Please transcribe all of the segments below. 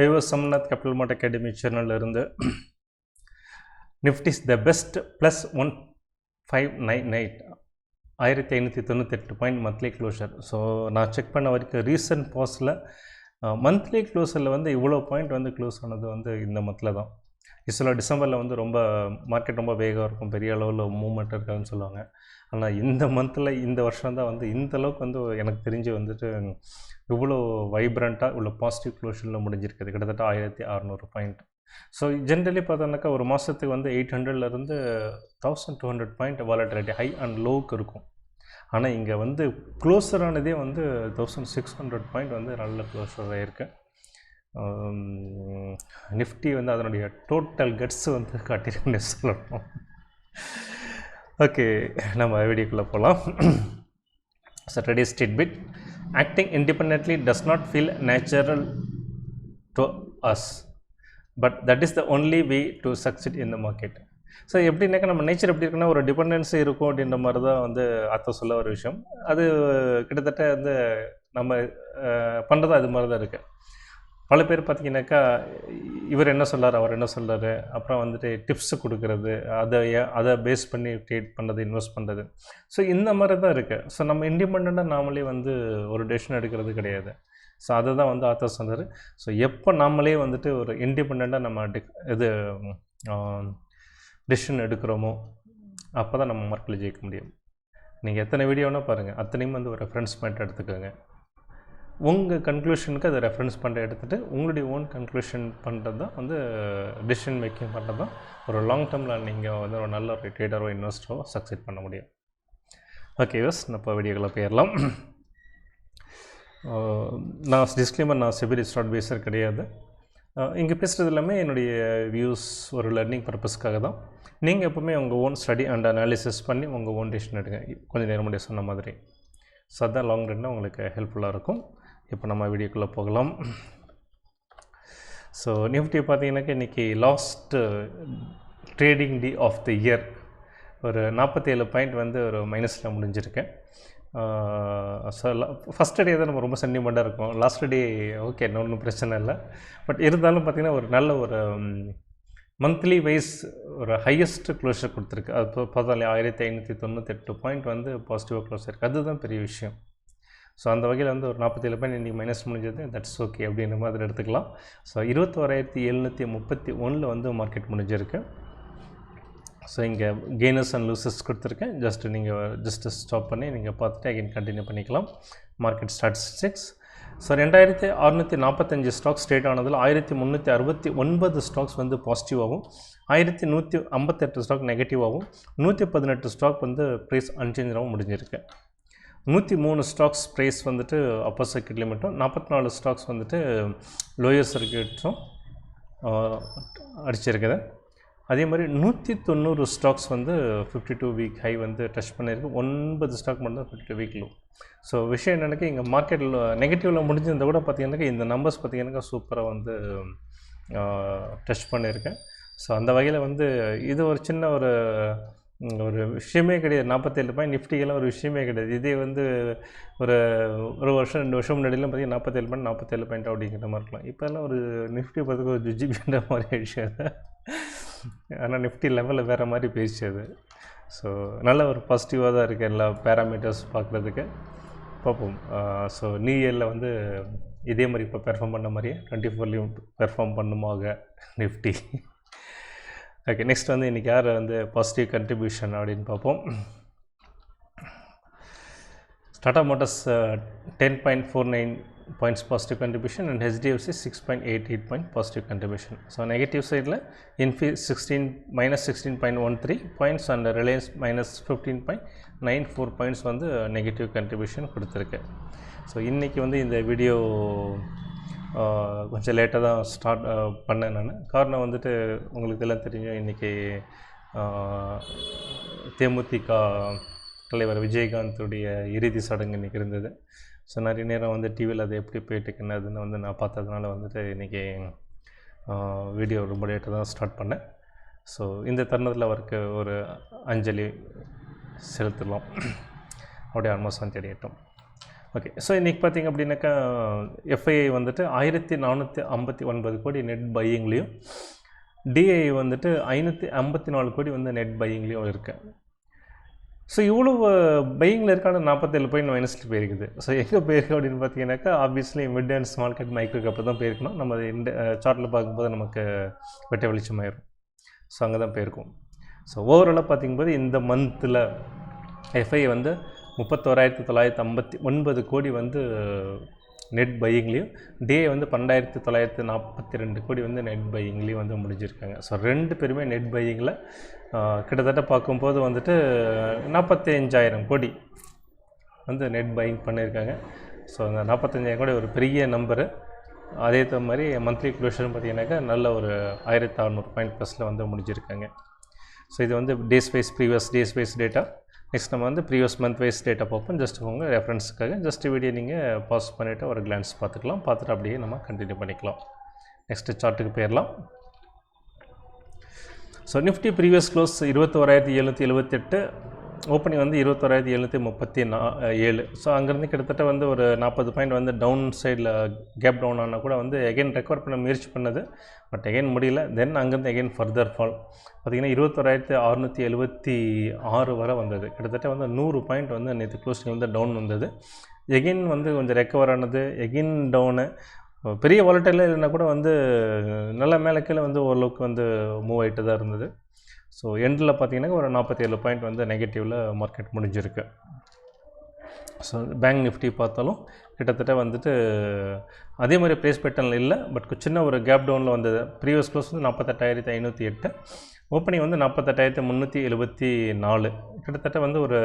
ஐவர் சம்நாத் கேபிட்டல் மார்ட் அகாடமி சேனல்ல இருந்து Nifty's the best plus one five nine eight ஆயிரத்தி ஐநூற்றி தொண்ணூத்தெட்டு பாயிண்ட் மந்த்லி க்ளோஷர். ஸோ நான் செக் பண்ண வரைக்கும் ரீசன்ட் பாஸில் மந்த்லி க்ளோஸரில் வந்து இவ்வளோ பாயிண்ட் வந்து க்ளோஸ் ஆனது வந்து இந்த மந்தில் தான். யூஸ்வலாக டிசம்பரில் வந்து ரொம்ப மார்க்கெட் ரொம்ப வேகம் இருக்கும். பெரிய அளவில் மூவ்மெண்ட் இருக்காதுன்னு சொல்லுவாங்க. ஆனால் இந்த மந்தில் இந்த வருஷம் தான் வந்து இந்த அளவுக்கு வந்து எனக்கு தெரிஞ்சு வந்துட்டு இவ்வளோ வைப்ரண்ட்டாக இவ்வளோ பாசிட்டிவ் க்ளோஷனில் முடிஞ்சிருக்குது கிட்டத்தட்ட ஆயிரத்தி அறநூறு பாயிண்ட் ஸோ ஜென்ரலி பார்த்தோன்னாக்கா ஒரு மாதத்துக்கு வந்து எயிட் ஹண்ட்ரட்லேருந்து thousand two hundred point volatility high and லோவுக்கு இருக்கும். ஆனால் இங்கே வந்து க்ளோஸரானதே வந்து தௌசண்ட் சிக்ஸ் ஹண்ட்ரட் பாயிண்ட் வந்து நல்ல க்ளோஸராக ஆகிருக்கு நிஃப்டி வந்து அதனுடைய டோட்டல் கட்ஸ் வந்து காட்டியிருக்குன்னு சொல்லணும். ஓகே நம்ம வீடியோக்குள்ளே போகலாம் Saturday state bit acting independently does not feel natural to us but that is the only way to succeed in the market so எப்படின்னாக்கா நம்ம நேச்சர் எப்படி இருக்குன்னா ஒரு டிபெண்டன்ஸி இருக்கும் அப்படின்ற மாதிரி தான் வந்து அர்த்தம் சொல்ல ஒரு விஷயம். அது கிட்டத்தட்ட வந்து நம்ம பண்ணுறது அது மாதிரி தான் இருக்குது பல பேர் பார்த்தீங்கன்னாக்கா இவர் என்ன சொல்கிறார் அவர் என்ன சொல்கிறாரு அப்புறம் வந்துட்டு டிப்ஸ் கொடுக்கறது அதை ஏ- அதை பேஸ் பண்ணி ட்ரேட் பண்ணுறது இன்வெஸ்ட் பண்ணுறது ஸோ இந்த மாதிரி தான் இருக்குது ஸோ நம்ம இண்டிபெண்ட்டாக நாமளே வந்து ஒரு டெசிஷன் எடுக்கிறது கிடையாது. ஸோ அதை தான் வந்து ஆத்தர் சொன்னார். ஸோ எப்போ நாமளே வந்துட்டு ஒரு இண்டிபெண்ட்டாக நம்ம டி இது டெசிஷன் எடுக்கிறோமோ அப்போ தான் நம்ம மார்க்கில் ஜெயிக்க முடியும். நீங்கள் எத்தனை வீடியோனா பாருங்கள் அத்தனையும் வந்து ஒரு ரெஃபரன்ஸ் பாயிண்ட் எடுத்துக்கோங்க. உங்கள் கன்க்ளூஷனுக்கு அதை ரெஃபரன்ஸ் பண்ண எடுத்துகிட்டு உங்களுடைய ஓன் கன்க்ளூஷன் பண்ணுறது தான் வந்து டிசிஷன் மேக்கிங் பண்ணுறது தான் ஒரு லாங் டேர்மில் நீங்கள் வந்து ஒரு நல்ல ஒரு ட்ரேடரோ இன்வெஸ்டரோ சக்சீட் பண்ண முடியும். ஓகே யோஸ் நான் இப்போ போயிடலாம். நான் டிஸ்க்ளைமர் நான் சிபி ரிஸ்டார்ட் பேசர் கிடையாது. இங்கே பேசுகிறது எல்லாமே என்னுடைய வியூஸ் ஒரு லர்னிங் பர்பஸ்க்காக தான். நீங்கள் எப்போவுமே உங்கள் ஓன் ஸ்டடி அண்ட் அனாலிசிஸ் பண்ணி உங்கள் ஓன் டிசிஷன் எடுங்க. கொஞ்சம் நேரம் முன்னாடி சொன்ன மாதிரி. ஸோ அதான் லாங் ரன்னால் உங்களுக்கு ஹெல்ப்ஃபுல்லாக இருக்கும். இப்போ நம்ம வீடியோக்குள்ளே போகலாம். ஸோ நிஃப்டி பார்த்தீங்கன்னாக்கா இன்றைக்கி last trading day uh, of the year ஒரு நாற்பத்தேழு பாயிண்ட் வந்து ஒரு மைனஸில் முடிஞ்சிருக்கேன் ஸோ uh, ஃபஸ்ட் டே தான் நம்ம ரொம்ப சென்டிமெண்ட்டாக இருக்கும். லாஸ்ட் டே ஓகே ஒன்றும் பிரச்சனை இல்லை. பட் இருந்தாலும் பார்த்திங்கன்னா ஒரு நல்ல ஒரு மந்த்லி வைஸ் ஒரு ஹையஸ்ட் க்ளோஷர் கொடுத்துருக்கு. அது இப்போ பார்த்தாலே ஆயிரத்தி ஐநூற்றி தொண்ணூத்தெட்டு பாயிண்ட் வந்து பாசிட்டிவாக க்ளோஸ் இருக்குது அதுதான் பெரிய விஷயம். ஸோ அந்த வகையில் வந்து ஒரு நாற்பத்தேழு பாயிண்ட் இன்றைக்கி மைனஸ் முடிஞ்சது. தட்ஸ் ஓகே அப்படின்ற மாதிரி எடுத்துக்கலாம். ஸோ இருபத்தோராயிரத்தி எழுநூற்றி முப்பத்தி ஒன்றில் வந்து மார்க்கெட் முடிஞ்சிருக்கு. ஸோ இங்கே கெய்னர்ஸ் அண்ட் லூசஸ் கொடுத்துருக்கேன். ஜஸ்ட் நீங்கள் ஜஸ்ட் ஸ்டாப் பண்ணி நீங்கள் பார்த்துட்டு அகைன் கண்டினியூ பண்ணிக்கலாம். மார்க்கெட் ஸ்டாட்டிஸ்டிக்ஸ் ஸோ ரெண்டாயிரத்தி அறுநூற்றி நாற்பத்தஞ்சு ஸ்டாக்ஸ் ஸ்ட்ரேட் ஆனதில் ஆயிரத்தி முந்நூற்றி அறுபத்தி ஒன்பது ஸ்டாக்ஸ் வந்து பாசிட்டிவாகவும் ஆயிரத்தி நூற்றி ஐம்பத்தெட்டு ஸ்டாக் நெகட்டிவாகவும் நூற்றி பதினெட்டு ஸ்டாக் வந்து ப்ரைஸ் அன்சேஞ்சாகவும் முடிஞ்சிருக்கு. நூற்றி மூணு ஸ்டாக்ஸ் ப்ரைஸ் வந்துட்டு அப்பர் சர்க்கியூட்லேயும் மட்டும் நாற்பத்தி நாலு ஸ்டாக்ஸ் வந்துட்டு லோயர் சர்க்கியூட்ஸும் அடிச்சிருக்குது. அதே மாதிரி நூற்றி தொண்ணூறு ஸ்டாக்ஸ் வந்து ஃபிஃப்டி டூ வீக் ஹை வந்து டச் பண்ணியிருக்கு. ஒன்பது ஸ்டாக் மட்டும் தான் fifty two week low so விஷயம் என்னென்னாக்கா இங்கே மார்க்கெட்டில் நெகட்டிவில் முடிஞ்சிருந்தால் கூட பார்த்தீங்கன்னாக்க இந்த நம்பர்ஸ் பார்த்தீங்கன்னாக்கா சூப்பராக வந்து டச் பண்ணியிருக்கேன் ஸோ அந்த வகையில் வந்து இது ஒரு சின்ன ஒரு ஒரு விஷயமே கிடையாது. நாற்பத்தேழு பாயிண்ட் நிஃப்டிக்கெல்லாம் ஒரு விஷயமே கிடையாது. இதே வந்து ஒரு ஒரு வருஷம் ரெண்டு வருஷம் முன்னாடிலாம் பார்த்தீங்கன்னா நாற்பத்தேழு பாயிண்ட் நாற்பத்தேழு பாயிண்ட் அப்படிங்கிற மாதிரி இருக்கலாம். இப்போல்லாம் ஒரு நிஃப்டி பார்த்துக்கு ஒரு ஜிஜிபின்ற மாதிரி ஆயிடுச்சு அது. ஆனால் நிஃப்டி லெவலில் வேறு மாதிரி பேசிச்சு அது. ஸோ நல்ல ஒரு பாசிட்டிவாக தான் இருக்குது எல்லா பேராமீட்டர்ஸ் பார்க்குறதுக்கு. பார்ப்போம். ஸோ நியூ இயரில் வந்து இதே மாதிரி இப்போ பெர்ஃபார்ம் பண்ண மாதிரியே டுவெண்ட்டி ஃபோர்லேயும் பெர்ஃபார்ம் பண்ணுமாக நிஃப்டி. ஓகே நெக்ஸ்ட் வந்து இன்றைக்கி யார் வந்து பாசிட்டிவ் கண்ட்ரிபியூஷன் அப்படின்னு பார்ப்போம். Tata Motors ten point four nine points positive contribution and HDFC six point eight eight point positive contribution so negative சைடில் Infy sixteen minus sixteen point one three points and Reliance minus fifteen point nine four points வந்து negative contribution கொடுத்துருக்கு. So இன்றைக்கி வந்து இந்த video கொஞ்சம் லேட்டாக தான் start பண்ணேன் நான். காரணம் வந்துட்டு உங்களுக்கு எல்லாம் தெரியும் இன்றைக்கி தேமுதிக தலைவர் விஜயகாந்தோடைய இறுதி சடங்கு இன்றைக்கி இருந்தது. ஸோ நிறைய நேரம் வந்து டிவியில் அது எப்படி போயிட்டு என்னதுன்னு வந்து நான் பார்த்ததுனால வந்துட்டு இன்றைக்கி வீடியோ ரொம்ப லேட்டாக தான் ஸ்டார்ட் பண்ணேன். ஸோ இந்த தருணத்தில் அவருக்கு ஒரு அஞ்சலி செலுத்தலாம். அப்படியே ஆன்மோஸ்ட் தெரியட்டும் ஓகே ஸோ இன்றைக்கி பார்த்தீங்க அப்படின்னாக்கா எஃப்ஐஐ வந்துட்டு ஆயிரத்தி நானூற்றி ஐம்பத்தி ஒன்பது கோடி நெட் பையிங்லேயும் டிஐ வந்துட்டு ஐநூற்றி ஐம்பத்தி நாலு கோடி வந்து நெட் பையிங்லேயும் இருக்குது ஸோ இவ்வளோ பையிங்கில் இருக்கான நாற்பத்தேழு பாயிண்ட் மைனஸில் போயிருக்குது. ஸோ எங்கே போயிருக்கு அப்படின்னு பார்த்தீங்கன்னாக்கா obviously mid and small cap micro cap தான் போயிருக்கணும். நம்ம இந்த சார்ட்டில் பார்க்கும்போது நமக்கு வெட்ட வெளிச்சமாயிரும். ஸோ அங்கே தான் போயிருக்கும் ஸோ ஓவராலாக பார்த்திங்கும்போது இந்த மந்தில் எஃப்ஐ வந்து முப்பத்தோராயிரத்தி தொள்ளாயிரத்தி ஐம்பத்தி ஒன்பது கோடி வந்து நெட் பையிங்லேயும் டே வந்து பன்னெண்டாயிரத்தி தொள்ளாயிரத்தி நாற்பத்தி ரெண்டு கோடி வந்து நெட் பையிங்லேயும் வந்து முடிஞ்சிருக்காங்க. ஸோ ரெண்டு பேருமே நெட் பையிங்கில் கிட்டத்தட்ட பார்க்கும்போது வந்துட்டு நாற்பத்தஞ்சாயிரம் கோடி வந்து நெட் பையிங் பண்ணியிருக்காங்க ஸோ அந்த நாற்பத்தஞ்சாயிரம் கோடி ஒரு பெரிய நம்பரு அதே மாதிரி மந்த்லி க்ளோஷர்னு பார்த்தீங்கன்னாக்கா நல்ல ஒரு ஆயிரத்தி அறநூறு பாயிண்ட் ப்ளஸில் வந்து முடிஞ்சிருக்காங்க. ஸோ இது வந்து days wise previous days wise data next நம்ம வந்து ப்ரீவியஸ் மந்த் வைஸ் டேட்டா பார்ப்போம். ஜஸ்ட் உங்கள் ரெஃபரன்ஸுக்காக ஜஸ்ட் வீடியோ நீங்கள் பாஸ் பண்ணிவிட்டு ஒரு கிளான்ஸ் பார்த்துக்கலாம். பார்த்துட்டு அப்படியே நம்ம கண்டினியூ பண்ணிக்கலாம். நெக்ஸ்ட்டு சார்ட்டுக்கு போயிடலாம். ஸோ நிஃப்டி ப்ரீவியஸ் க்ளோஸ் இருபத்தோராயிரத்தி எழுநூற்றி எழுபத்தெட்டு ஓப்பனிங் வந்து இருபத்தோராயிரத்தி எழுநூற்றி முப்பத்தி நா ஏழு. ஸோ அங்கேருந்து கிட்டத்தட்ட வந்து ஒரு நாற்பது பாயிண்ட் வந்து டவுன் சைடில் கேப் டவுன் ஆனால் கூட வந்து எகைன் ரெக்கவர் பண்ண முயற்சி பண்ணது. பட் எகைன் முடியல. தென் அங்கேருந்து எகைன் ஃபர்தர் ஃபால் பார்த்திங்கன்னா இருபத்தோராயிரத்தி அறுநூற்றி எழுபத்தி ஆறு வரை வந்தது. கிட்டத்தட்ட வந்து நூறு பாயிண்ட் வந்து நேற்று க்ளோஸிங் வந்து டவுன் வந்தது. எகைன் வந்து கொஞ்சம் ரெக்கவர் ஆனது. எகைன் டவுனு பெரிய வாலட்டையில் இல்லைன்னா கூட வந்து நல்ல மேலே கீழே வந்து ஓரளவுக்கு வந்து மூவ் ஆகிட்டு தான் இருந்தது. ஸோ எண்டில் பார்த்தீங்கன்னா ஒரு நாற்பத்தேழு பாயிண்ட் வந்து நெகட்டிவில் மார்க்கெட் முடிஞ்சிருக்கு. ஸோ பேங்க் நிஃப்டி பார்த்தாலும் கிட்டத்தட்ட வந்துட்டு அதே மாதிரி ப்ளேஸ் பேட்டர்னில் இல்லை பட் சின்ன ஒரு கேப் டவுனில் வந்தது ப்ரீவியஸ் க்ளோஸ் வந்து நாற்பத்தெட்டாயிரத்தி ஐநூற்றி எட்டு. ஓப்பனிங் வந்து நாற்பத்தெட்டாயிரத்தி முந்நூற்றி எழுபத்தி நாலு. கிட்டத்தட்ட வந்து ஒரு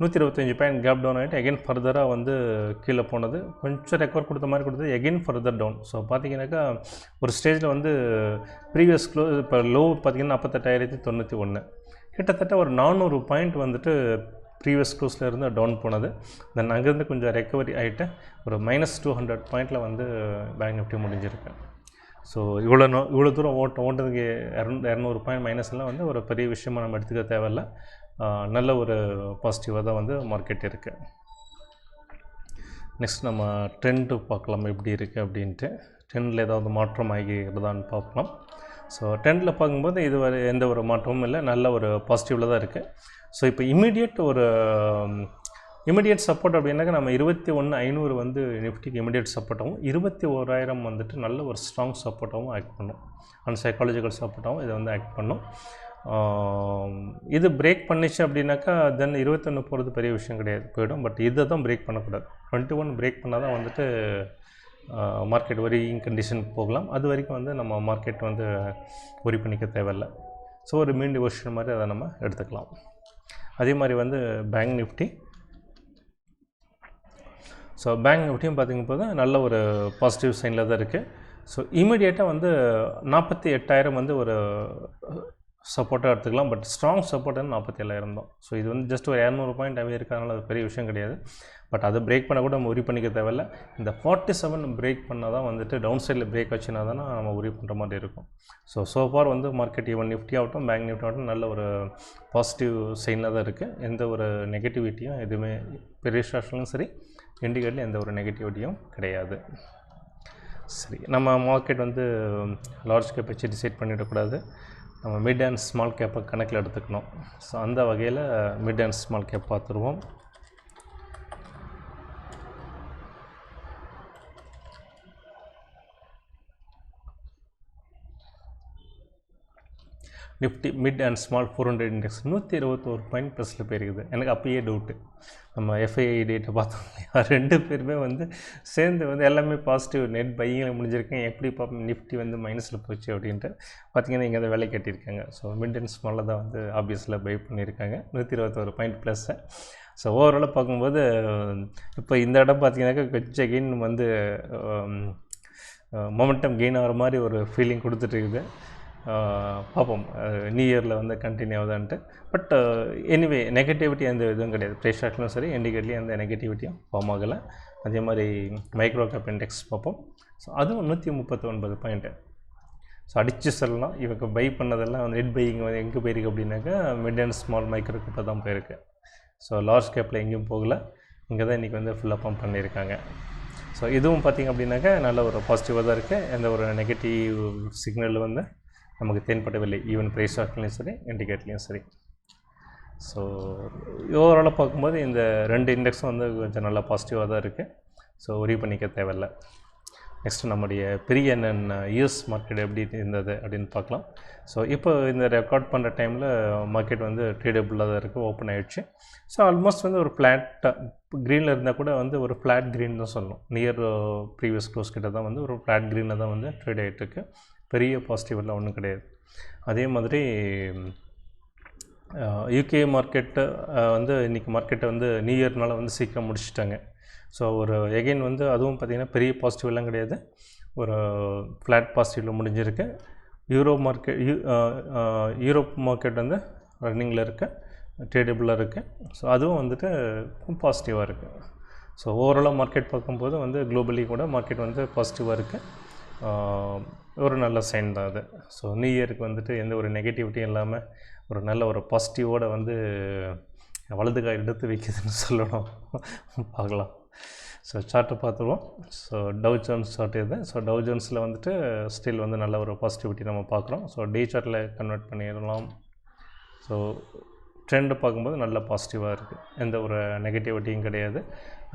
நூற்றி இருபத்தஞ்சி பாயிண்ட் கேப் டவுன் ஆகிட்டு எகெயின் ஃபர்தராக வந்து கீழே போனது. கொஞ்சம் ரெக்கவர் கொடுத்த மாதிரி கொடுத்தது எகைன் ஃபர்தர் டவுன் ஸோ பார்த்தீங்கன்னாக்கா ஒரு ஸ்டேஜில் வந்து ப்ரீவியஸ் க்ளோ இப்போ லோ பார்த்தீங்கன்னா நாற்பத்தெட்டாயிரத்தி தொண்ணூற்றி ஒன்று கிட்டத்தட்ட ஒரு நானூறு பாயிண்ட் வந்துட்டு ப்ரீவியஸ் க்ளோஸில் இருந்து டவுன் போனது. தென் அங்கேருந்து கொஞ்சம் ரெக்கவரி ஆகிட்டு ஒரு மைனஸ் டூ ஹண்ட்ரட் பாயிண்டில் வந்து பேங்க் நிஃப்டி முடிஞ்சிருக்கு. ஸோ இவ்வளோ நோ இவ்வளோ தூரம் ஓட்ட ஓட்டதுக்கு இரநூ இரநூறு பாயிண்ட் மைனஸ்லாம் வந்து ஒரு பெரிய விஷயமாக நம்ம எடுத்துக்க தேவையில்ல. நல்ல ஒரு பாசிட்டிவாக தான் வந்து மார்க்கெட் இருக்குது நெக்ஸ்ட் நம்ம ட்ரெண்டு பார்க்கலாம் எப்படி இருக்குது அப்படின்ட்டு. ட்ரெண்டில் ஏதாவது மாற்றம் ஆகிக்கிறதான்னு பார்க்கலாம். ஸோ டென்த்தில் பார்க்கும்போது இது வரை எந்த ஒரு மாற்றமும் இல்லை. நல்ல ஒரு பாசிட்டிவில் தான் இருக்குது ஸோ இப்போ இமீடியட் ஒரு இமிடியட் சப்போர்ட் அப்படின்னாக்க நம்ம இருபத்தி ஒன்று ஐநூறு வந்து நிஃப்டிக்கு இமீடியட் சப்போர்ட்டாகவும் இருபத்தி ஓராயிரம் வந்துட்டு நல்ல ஒரு ஸ்ட்ராங் சப்போர்ட்டாகவும் ஆக்ட் பண்ணும். அண்ட் சைக்காலஜிக்கல் சப்போர்ட்டாகவும் இதை வந்து ஆக்ட் பண்ணும். இது பிரேக் பண்ணிச்சு அப்படின்னாக்கா தென் இருபத்தொன்று போகிறது பெரிய விஷயம் கிடையாது போயிடும். பட் இதை தான் பிரேக் பண்ணக்கூடாது. டுவெண்ட்டி ஒன் பிரேக் பண்ணால் தான் வந்துட்டு மார்க்கெட் வரிங் கண்டிஷன் போகலாம். அது வரைக்கும் வந்து நம்ம மார்க்கெட் வந்து ஒரி பண்ணிக்க தேவையில்லை. ஸோ ஒரு மீன் டிவோஷன் மாதிரி அதை நம்ம எடுத்துக்கலாம். அதே மாதிரி வந்து பேங்க் நிஃப்டி ஸோ பேங்க் நிஃப்டியும் பார்த்திங்க போது நல்ல ஒரு பாசிட்டிவ் சைனில் தான் இருக்குது ஸோ இமீடியட்டாக வந்து நாற்பத்தி எட்டாயிரம் வந்து ஒரு சப்போர்ட்டாக எடுத்துக்கலாம். பட் ஸ்ட்ராங் சப்போர்ட்டுன்னு நாற்பத்தி ஏழாயிரம் தான். ஸோ இது வந்து ஜஸ்ட் ஒரு இரநூறு பாயிண்ட் அவே இருக்கிறதுனால அது பெரிய விஷயம் கிடையாது. பட் அதை பிரேக் பண்ண கூட நம்ம உரி பண்ணிக்க தேவையில்ல. இந்த ஃபார்ட்டி செவன் பிரேக் பண்ணால் தான் வந்துட்டு டவுன் சைடில் பிரேக் வச்சுனா தானே நம்ம உரி பண்ணுற மாதிரி இருக்கும். ஸோ சோஃபார் வந்து மார்க்கெட் ஈவன் நிஃப்டி ஆகட்டும் பேங்க் நிஃப்டி ஆகட்டும் நல்ல ஒரு பாசிட்டிவ் சைனில் தான் இருக்குது எந்த ஒரு நெகட்டிவிட்டியும் எதுவுமே பெரிய ஸ்டாக்ஸ்லும் சரி இண்டிகேட்டில் எந்த ஒரு நெகட்டிவிட்டியும் கிடையாது. சரி நம்ம மார்க்கெட் வந்து லார்ஜ் கேப் வச்சு டிசைட் பண்ணிடக்கூடாது. நம்ம மிட் அண்ட் ஸ்மால் கேப்பை கணக்கில் எடுத்துக்கணும். ஸோ அந்த வகையில் மிட் அண்ட் ஸ்மால் கேப் பார்த்துருவோம். Nifty mid and small four hundred index நூற்றி இருபத்தோரு பாயிண்ட் ப்ளஸில் போயிருக்குது. எனக்கு அப்பயே டவுட்டு நம்ம எஃப்ஐஐ டேட்டை பார்த்தோம் இல்லையா ரெண்டு பேருமே வந்து சேர்ந்து வந்து எல்லாமே பாசிட்டிவ் நெட் பையிங்கில் முடிஞ்சிருக்கேன். எப்படி பார்ப்போம் நிஃப்டி வந்து மைனஸில் போச்சு அப்படின்ட்டு பார்த்தீங்கன்னா இங்கே அதை வேலை கட்டியிருக்காங்க. ஸோ மிட் அண்ட் ஸ்மாலில் தான் வந்து ஆப்வியஸில் பை பண்ணியிருக்காங்க. நூற்றி இருபத்தோரு பாயிண்ட் ப்ளஸ்ஸை ஸோ ஓவராலாக பார்க்கும்போது இப்போ இந்த இடம் பார்த்தீங்கன்னாக்கா கொஞ்சம் கெயின் வந்து மொமெண்டம் கெயின் ஆகிற மாதிரி ஒரு ஃபீலிங் கொடுத்துட்ருக்குது பார்ப்போம் நியூ இயரில் வந்து கண்டினியூ ஆகுதான்ட்டு. பட் எனிவே நெகட்டிவிட்டி எந்த இதுவும் கிடையாது. ப்ரேஷாட்லையும் சரி இண்டிகேட்லேயும் எந்த நெகட்டிவிட்டியும் ஃபார்ம் ஆகலை. அதே மாதிரி மைக்ரோ கேப் இண்டெக்ஸ் பார்ப்போம் ஸோ அதுவும் நூற்றி முப்பத்தி ஒன்பது பாயிண்ட்டு ஸோ அடித்து சொல்லலாம். இவங்க பை பண்ணதெல்லாம் வந்து நெட் பையிங் வந்து எங்கே போயிருக்கு அப்படின்னாக்கா மிட் அண்ட் ஸ்மால் மைக்ரோ கேப்பில் தான் போயிருக்கு. ஸோ லார்ஜ் கேப்பில் எங்கேயும் போகல. இங்கே தான் இன்றைக்கி வந்து ஃபுல்லாக பம்ப் பண்ணியிருக்காங்க. ஸோ இதுவும் பார்த்திங்க அப்படின்னாக்கா நல்ல ஒரு பாசிட்டிவாக தான் இருக்குது எந்த ஒரு நெகட்டிவ் சிக்னல் வந்து நமக்கு தென்படவில்லை. ஈவன் ப்ரைஸ் ஆக்ட்லேயும் சரி இண்டிகேட்லேயும் சரி. ஸோ ஓவராலாக பார்க்கும்போது இந்த ரெண்டு இண்டெக்ஸும் வந்து கொஞ்சம் நல்லா பாசிட்டிவாக தான் இருக்குது ஸோ ஒரி பண்ணிக்க தேவையில்லை. நெக்ஸ்ட்டு நம்முடைய பெரிய என்னென்ன யூஎஸ் மார்க்கெட் எப்படி இருந்தது அப்படின்னு பார்க்கலாம். ஸோ இப்போ இந்த ரெக்கார்ட் பண்ணுற டைமில் மார்க்கெட் வந்து ட்ரேடபுளாக தான் இருக்குது ஓப்பன் ஆகிடுச்சு ஸோ ஆல்மோஸ்ட் வந்து ஒரு ஃப்ளாட்டாக க்ரீனில் இருந்தால் கூட வந்து ஒரு ஃப்ளாட் க்ரீன் தான் சொல்லணும். நியர் ப்ரீவியஸ் க்ளோஸ் கிட்ட தான் வந்து ஒரு ஃப்ளாட் க்ரீனில் தான் வந்து ட்ரேட் ஆகிட்டுருக்கு பெரிய பாசிட்டிவெல்லாம் ஒன்றும் கிடையாது. அதே மாதிரி யூகே மார்க்கெட்டு வந்து இன்றைக்கி மார்க்கெட்டை வந்து நியூ இயர்னால வந்து சீக்கிரம் முடிச்சிட்டாங்க. ஸோ ஒரு எகெயின் வந்து அதுவும் பார்த்திங்கன்னா பெரிய பாசிட்டிவ்லாம் கிடையாது. ஒரு ஃப்ளாட் பாசிட்டிவில் முடிஞ்சிருக்கு. Euro market Eu Europe market வந்து ரன்னிங்கில் இருக்குது ட்ரேடபிளாக இருக்குது ஸோ அதுவும் வந்துட்டு பாசிட்டிவாக இருக்குது ஸோ ஓவராலாக மார்க்கெட் பார்க்கும்போது வந்து குளோபலி கூட மார்க்கெட் வந்து பாசிட்டிவாக இருக்குது ஒரு நல்ல சைன் தான் அது. ஸோ நியூ இயருக்கு வந்துட்டு எந்த ஒரு நெகட்டிவிட்டியும் இல்லாமல் ஒரு நல்ல ஒரு பாசிட்டிவோடு வந்து வலது காய் எடுத்து வைக்கிதுன்னு சொல்லணும். பார்க்கலாம். ஸோ சார்ட்டை பார்த்துருவோம். ஸோ டவ் ஜோன்ஸ் சார்ட் இது ஸோ டவ் ஜோன்ஸில் வந்துட்டு ஸ்டில் வந்து நல்ல ஒரு பாசிட்டிவிட்டி நம்ம பார்க்குறோம். ஸோ டே சார்ட்டில் கன்வெர்ட் பண்ணிடலாம். ஸோ ட்ரெண்டு பார்க்கும்போது நல்ல பாசிட்டிவாக இருக்குது எந்த ஒரு நெகட்டிவிட்டியும் கிடையாது.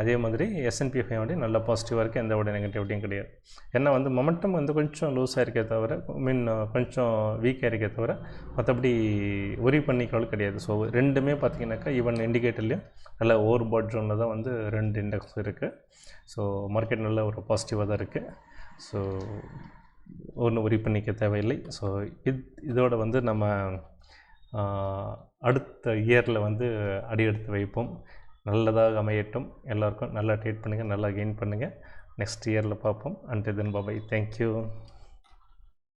அதே மாதிரி எஸ்என்பி ஃபைவ் நல்ல பாசிட்டிவாக இருக்குது எந்த ஒரு நெகட்டிவிட்டியும் கிடையாது. ஏன்னா வந்து மொமெண்டம் வந்து கொஞ்சம் லூஸாக இருக்கே தவிர மீன் கொஞ்சம் வீக்காக இருக்கே தவிர மற்றபடி ஒரி பண்ணிக்கிறாலும் கிடையாது. ஸோ ரெண்டுமே பார்த்திங்கனாக்கா ஈவன் இண்டிகேட்டர்லேயும் நல்ல ஓவர் பாட் ஜோனில் தான் வந்து ரெண்டு இண்டெக்ஸ் இருக்குது ஸோ மார்க்கெட் நல்ல ஒரு பாசிட்டிவாக தான் இருக்குது ஸோ ஒன்றும் ஒரி பண்ணிக்க தேவையில்லை. ஸோ இது இதோட வந்து நம்ம அடுத்த இயரில் வந்து அடி எடுத்து வைப்போம். நல்லதாக அமையட்டும். எல்லாருக்கும் நல்லா ட்ரீட் பண்ணுங்கள் நல்லா கெயின் பண்ணுங்கள் நெக்ஸ்ட் இயரில் பார்ப்போம். And then பாபாய் thank you